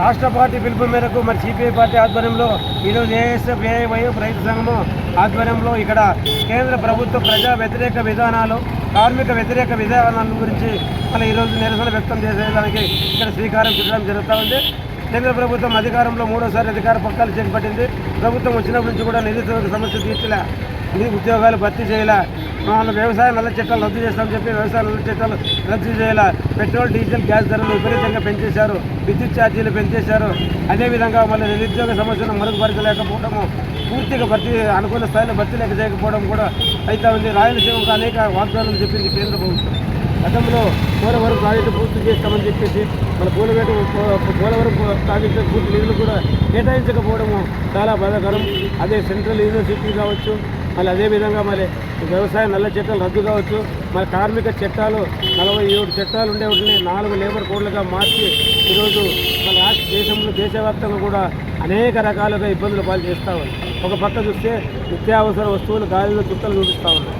రాష్ట్ర పార్టీ పిలుపు మేరకు మరి సిపిఐ పార్టీ ఆధ్వర్యంలో ఈరోజు ఏఎస్ఎఫ్ ఏఐవైఎఫ్ రైతు సంఘము ఆధ్వర్యంలో ఇక్కడ కేంద్ర ప్రభుత్వ ప్రజా వ్యతిరేక విధానాలు కార్మిక వ్యతిరేక విధానాల గురించి మన ఈరోజు నిరసన వ్యక్తం చేసేదానికి ఇక్కడ శ్రీకారం చుట్టడం జరుగుతూ ఉంది. కేంద్ర ప్రభుత్వం అధికారంలో మూడోసారి అధికార పక్కాలు చేపట్టింది. ప్రభుత్వం వచ్చినప్పటి నుంచి కూడా నిరుద్యోగ సమస్య తీర్చలే. ఇది ఉద్యోగాలు భర్తీ చేయాల? మన వ్యవసాయ నల్ల చట్టాలు రద్దు చేస్తామని చెప్పి వ్యవసాయ నల్ల చట్టాలు రద్దు చేయాల? పెట్రోల్ డీజిల్ గ్యాస్ ధరలు విపరీతంగా పెంచేశారు. విద్యుత్ ఛార్జీలు పెంచేశారు. అదేవిధంగా మళ్ళీ నిరుద్యోగ సమస్యను మరుగుపరచలేకపోవడము పూర్తిగా భర్తీ అనుకున్న స్థాయిలో భర్తీ లేక చేయకపోవడం కూడా అయితే ఉంది. రాయలసీమకు అనేక వాగ్దానాలు చెప్పింది కేంద్ర ప్రభుత్వం. గతంలో పోలవరం ప్రాజెక్టు పూర్తి చేస్తామని చెప్పేసి మన పూలగేటు పోలవరం ప్రాజెక్టు పూర్తి నిధులు కూడా కేటాయించకపోవడము చాలా బాధాకరం. అదే సెంట్రల్ యూనివర్సిటీ కావచ్చు మళ్ళీ అదేవిధంగా మరి వ్యవసాయ నల్ల చట్టాలు రద్దు కావచ్చు. మరి కార్మిక చట్టాలు నలభై ఏడు చట్టాలు ఉండే వాటిని నాలుగు లేబర్ కోడ్లుగా మార్చి ఈరోజు మన రాష్ట్ర దేశంలో దేశవ్యాప్తంగా కూడా అనేక రకాలుగా ఇబ్బందులు పాలు చేస్తూ ఉంది ఒక పక్క చూస్తే నిత్యావసర వస్తువులు గాలిలో చుట్టలు చూపిస్తూ ఉన్నాయి.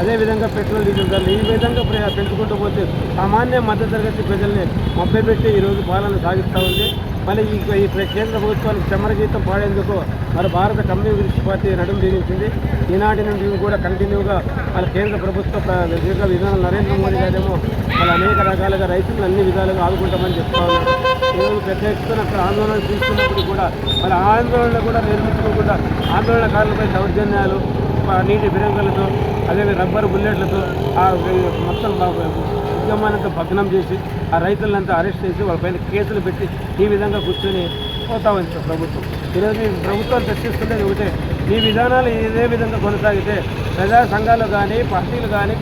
అదేవిధంగా పెట్రోల్ డీజిల్ ధరలు ఈ విధంగా పెంచుకుంటూ పోతే సామాన్య మధ్యతరగతి ప్రజల్ని మభ్యపెట్టి ఈరోజు పాలన సాగిస్తూ ఉంది. మళ్ళీ ఈ కేంద్ర ప్రభుత్వానికి చమరగీతం పాడేందుకు మరి భారత కమ్యూనిస్ట్ పార్టీ నడుము బిగించింది ఈనాటి నుండి కూడా కంటిన్యూగా వాళ్ళ కేంద్ర ప్రభుత్వ దీర్ఘ విధానం నరేంద్ర మోడీ గారేమో వాళ్ళు అనేక రకాలుగా రైతులను అన్ని విధాలుగా ఆదుకుంటామని చెప్తా ఉన్నారు. ఈరోజు పెద్ద ఎత్తున అక్కడ ఆందోళన తీసుకున్నప్పుడు కూడా వాళ్ళ ఆందోళన కూడా నిర్మించుకోకుండా ఆందోళనకారులపై దౌర్జన్యాలు నీటి ఫిరంగులతో అదే రబ్బర్ బుల్లెట్లతో ఆ మొత్తం ఉద్యమానంతా భగ్నం చేసి ఆ రైతులంతా అరెస్ట్ చేసి వాళ్ళపైన కేసులు పెట్టి ఈ విధంగా కూర్చొని పోతా ఉంది ప్రభుత్వం. ఈరోజు ప్రభుత్వాలు చర్చిస్తుంటే ఒకటే. ఈ విధానాలు ఇదే విధంగా కొనసాగితే ప్రజా సంఘాలు కానీ పార్టీలు కానీ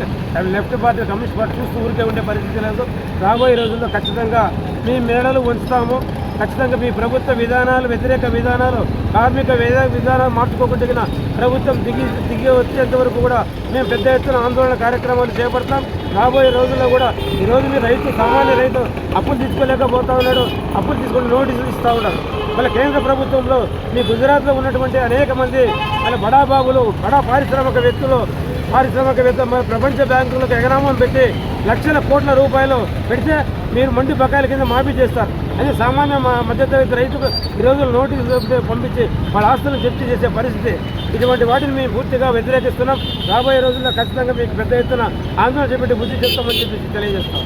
లెఫ్ట్ పార్టీ కమ్యూనిస్ట్ పార్టీ చూస్తూ ఊరికే ఉండే పరిస్థితి లేదు రాబోయే రోజుల్లో ఖచ్చితంగా మీ మేడలు ఉంచుతాము. ఖచ్చితంగా మీ ప్రభుత్వ విధానాలు వ్యతిరేక విధానాలు కార్మిక విధానాలు మార్చుకోకుండా ప్రభుత్వం దిగి దిగి వచ్చేంత వరకు కూడా మేము పెద్ద ఎత్తున ఆందోళన కార్యక్రమాలు చేపడతాం. రాబోయే రోజుల్లో కూడా ఈరోజు మీ రైతు సామాన్య రైతు అప్పులు తీసుకోలేకపోతా ఉన్నాడు. అప్పులు తీసుకొని నోటీసులు ఇస్తూ ఉన్నాడు మళ్ళీ కేంద్ర ప్రభుత్వంలో మీ గుజరాత్లో ఉన్నటువంటి అనేక మంది మన బడాబాబులు బడా పారిశ్రామిక వ్యక్తులు పారిశ్రామికవేత్త మన ప్రపంచ బ్యాంకులకు ఎగనామం పెట్టి లక్షల కోట్ల రూపాయలు పెడితే మీరు మండి బకాయిల కింద మాఫీ చేస్తారు. అదే సామాన్య మధ్యతరగతి రైతుకు ఈ రోజులు నోటీసులు పంపించి వాళ్ళ ఆస్తులను జప్తి చేసే పరిస్థితి. ఇటువంటి వాటిని మేము పూర్తిగా వ్యతిరేకిస్తున్నాం. రాబోయే రోజుల్లో ఖచ్చితంగా మీకు పెద్ద ఎత్తున ఆందోళన చేపట్టి బుద్ధి చేస్తామని చెప్పి తెలియజేస్తాం.